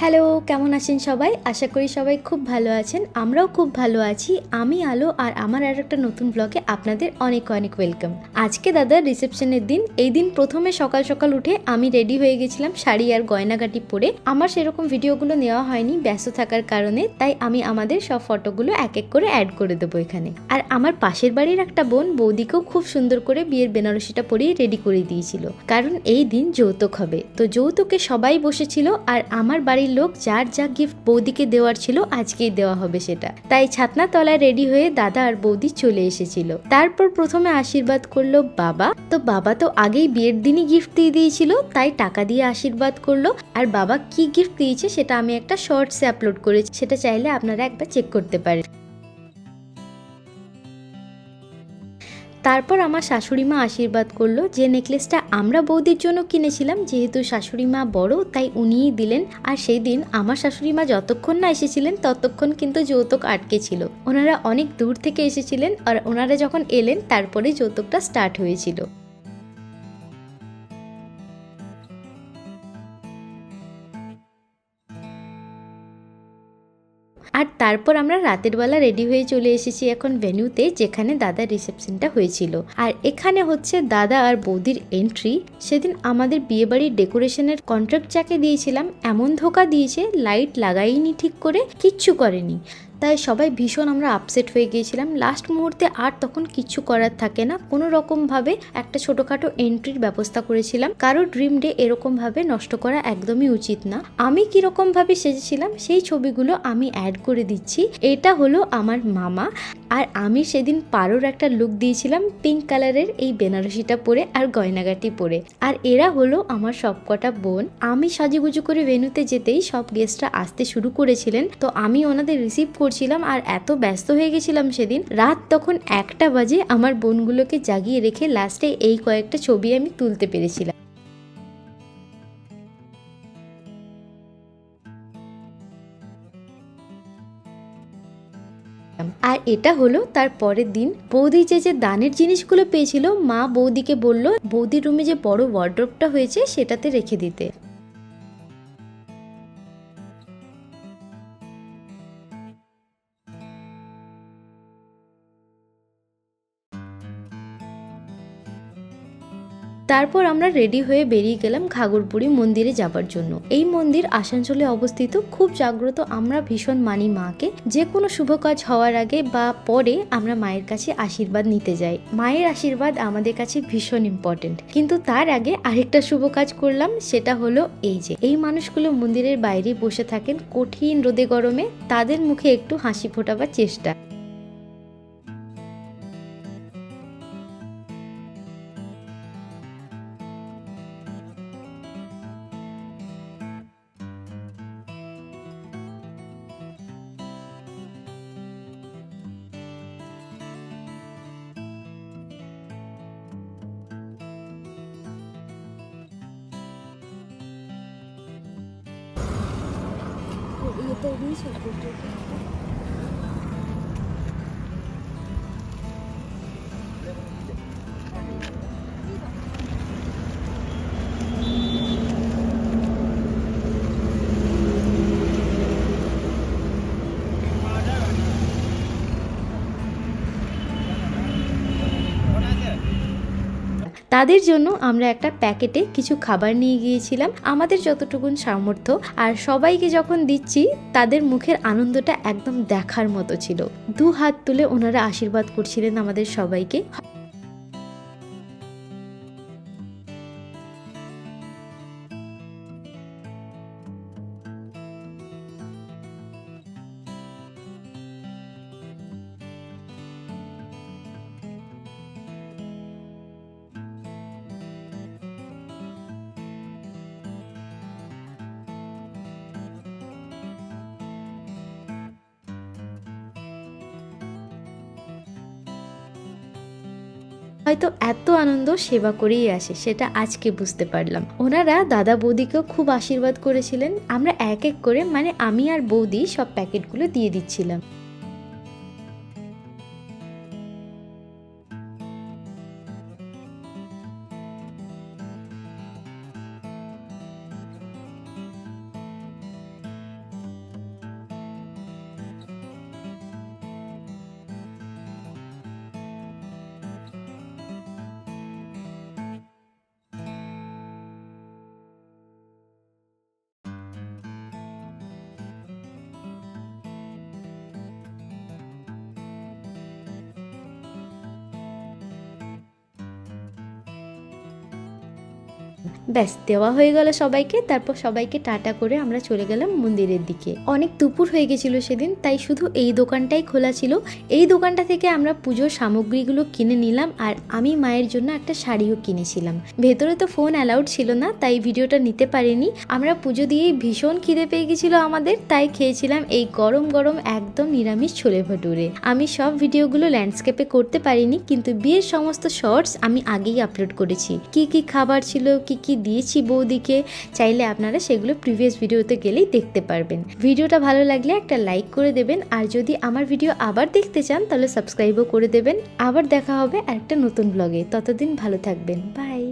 Hello, কেমন আছেন সবাই? আশা করি সবাই খুব ভালো আছেন। আমরাও খুব ভালো আছি। আমি আলো আর আমার আর একটা নতুন ব্লগে আপনাদের অনেক অনেক ওয়েলকাম আজকে দাদার রিসেপশনের দিন। এই দিন প্রথমে সকাল সকাল উঠে আমি রেডি হয়ে গেছিলাম শাড়ি আর গয়নাগাটি পরে। আমার সেরকম ভিডিওগুলো নেওয়া হয়নি ব্যস্ত থাকার কারণে, তাই আমি আমাদের সব ফটোগুলো এক এক করে অ্যাড করে দেবো এখানে। আর আমার পাশের বাড়ির একটা বোন বৌদিকেও খুব সুন্দর করে বিয়ের বেনারসিটা পরিয়ে রেডি করে দিয়েছিল। কারণ এই দিন যৌতুক হবে। তো যৌতুকে সবাই বসেছিল আর আমার বাড়ির লোক যার যা গিফট বৌদিকে দেওয়ার ছিল আজকেই দেওয়া হবে সেটা। তাই ছাতনা তলায় রেডি হয়ে দাদা আর বৌদি চলে এসেছিল। তারপর প্রথমে আশীর্বাদ করল বাবা। তো বাবা তো আগেই বিয়ের দিনই গিফট দিয়ে দিয়েছিল, তাই টাকা দিয়ে আশীর্বাদ করল। আর বাবা কি গিফট দিয়েছে সেটা আমি একটা শর্টসে আপলোড করেছি, সেটা চাইলে আপনারা একবার চেক করতে পারেন। তারপর আমার শাশুড়ি মা আশীর্বাদ করল যে নেকলেসটা আমরা বৌদির জন্য কিনেছিলাম, যেহেতু শাশুড়ি মা বড়, তাই উনিই দিলেন। আর সেই দিন আমার শাশুড়ি মা যতক্ষণ না এসেছিলেন, ততক্ষণ কিন্তু যৌতুক আটকে ছিল। ওনারা অনেক দূর থেকে এসেছিলেন, আর ওনারা যখন এলেন তারপরে যৌতুকটা স্টার্ট হয়েছিল। আর তারপর আমরা রাতের বেলা রেডি হয়ে চলে এসেছি এখন ভেন্যুতে যেখানে দাদার রিসেপশনটা হয়েছিল। আর এখানে হচ্ছে দাদা আর বৌদির এন্ট্রি সেদিন আমাদের বিয়েবাড়ির ডেকোরেশনের কন্ট্রাক্ট যাকে দিয়েছিলাম, এমন ধোকা দিয়েছে লাইট লাগাইনি ঠিক করে, কিচ্ছু করেনি। তাই সবাই ভীষণ আমরা আপসেট হয়ে গিয়েছিলাম। লাস্ট মুহূর্তে আর তখন কিচ্ছু করার থাকে না। কোনো রকমভাবে একটা ছোটোখাটো এন্ট্রির ব্যবস্থা করেছিলাম। কারও ড্রিম ডে এরকমভাবে নষ্ট করা একদমই উচিত না। আমি কীরকমভাবে সেজেছিলাম, সেই ছবিগুলো আমি অ্যাড করে দিচ্ছি। এটা হলো আমার মামা। আর আমি সেদিন পারোর একটা লুক দিয়েছিলাম পিঙ্ক কালারের এই বেনারসিটা পরে আর গয়নাগাটি পরে। আর এরা হলো আমার সবকটা বোন। আমি সাজুগুজু করে ভেনুতে যেতেই সব গেস্টরা আসতে শুরু করেছিলেন। তো আমি ওনাদের রিসিভ করছিলাম আর এত ব্যস্ত হয়ে গেছিলাম সেদিন। রাত তখন একটা বাজে আমার বোনগুলোকে জাগিয়ে রেখে লাস্টে এই কয়েকটা ছবি আমি তুলতে পেরেছিলাম। আর এটা হলো তার পরের দিন। বৌদি যে যে দানের জিনিসগুলো পেয়েছিল, মা বৌদিকে বলল, বৌদির রুমে যে বড় ওয়ার্ড্রপটা হয়েছে, সেটাতে রেখে দিতে। তারপর আমরা রেডি হয়ে বেরিয়ে গেলাম ঘাগরপুরি মন্দিরে যাবার জন্য। এই মন্দির আসানসোলে অবস্থিত। খুব জাগ্রত আমরা ভীষণ মানি মাকে। যে কোনো শুভ কাজ হওয়ার আগে বা পরে আমরা মায়ের কাছে আশীর্বাদ নিতে যাই। মায়ের আশীর্বাদ আমাদের কাছে ভীষণ ইম্পর্টেন্ট কিন্তু তার আগে আরেকটা শুভ কাজ করলাম, সেটা হলো এই যে, এই মানুষগুলো মন্দিরের বাইরে বসে থাকেন কঠিন রোদে গরমে, তাদের মুখে একটু হাসি ফোটাবার চেষ্টা। И это не все তাদের জন্য আমরা একটা প্যাকেটে কিছু খাবার নিয়ে গিয়েছিলাম। আমাদের যতটুকুন সামর্থ্য আর সবাইকে যখন দিচ্ছি, তাদের মুখের আনন্দটা একদম দেখার মতো ছিল। দু হাত তুলে ওনারা আশীর্বাদ করছিলেন আমাদের সবাইকে। হয়তো এত আনন্দ সেবা করেই আসে, সেটা আজকে বুঝতে পারলাম। ওনারা দাদা বৌদিকেও খুব আশীর্বাদ করেছিলেন। আমরা এক এক করে মানে আমি আর বৌদি সব প্যাকেটগুলো দিয়ে দিচ্ছিলাম। ব্যাস, দেওয়া হয়ে গেল সবাইকে, তারপর সবাইকে টাটা করে আমরা চলে গেলাম মন্দিরের দিকে। অনেক দুপুর হয়ে গেছিল সেদিন, তাই শুধু এই দোকানটাই খোলা ছিল। এই দোকানটা থেকে আমরা পুজোর সামগ্রীগুলো কিনে নিলাম আর আমি মায়ের জন্য একটা শাড়িও কিনেছিলাম। ভেতরে তো ফোন অ্যালাউড ছিল না, তাই ভিডিওটা নিতে পারিনি। আমরা পুজো দিয়েই ভীষণ খিদে পেয়ে গেছিল আমাদের, তাই খেয়েছিলাম এই গরম গরম একদম নিরামিষ ছোলে ভটুরে। আমি সব ভিডিওগুলো ল্যান্ডস্কেপে করতে পারিনি, কিন্তু বিয়ের সমস্ত শর্টস আমি আগেই আপলোড করেছি। কি কি খাবার ছিল কি কি দিয়েছি বৌদিকে, চাইলে আপনারা সেগুলো প্রিভিয়াস ভিডিওতে গেলেই দেখতে পারবেন। ভিডিওটা ভালো লাগলে একটা লাইক করে দেবেন, আর যদি আমার ভিডিও আবার দেখতে চান, তাহলে সাবস্ক্রাইবও করে দেবেন। আবার দেখা হবে আরেকটা নতুন ব্লগে ততদিন ভালো থাকবেন। বাই